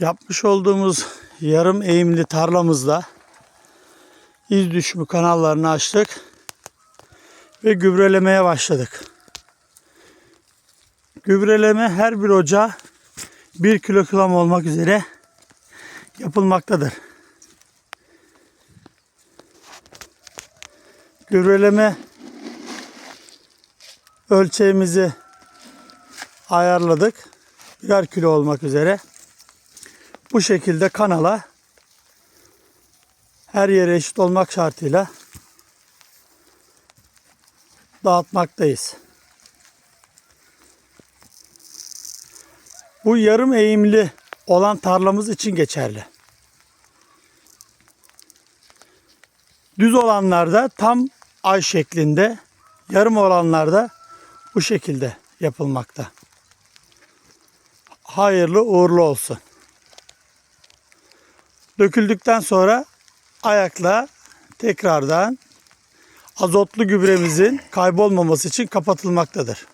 Yapmış olduğumuz yarım eğimli tarlamızda iz düşümü kanallarını açtık ve gübrelemeye başladık. Gübreleme her bir ocağa 1 kilogram olmak üzere yapılmaktadır. Gübreleme ölçeğimizi ayarladık. Birer kilo olmak üzere. Bu şekilde kanala her yere eşit olmak şartıyla dağıtmaktayız. Bu yarım eğimli olan tarlamız için geçerli. Düz olanlarda tam ay şeklinde, yarım olanlarda bu şekilde yapılmakta. Hayırlı uğurlu olsun. Döküldükten sonra ayakla tekrardan azotlu gübremizin kaybolmaması için kapatılmaktadır.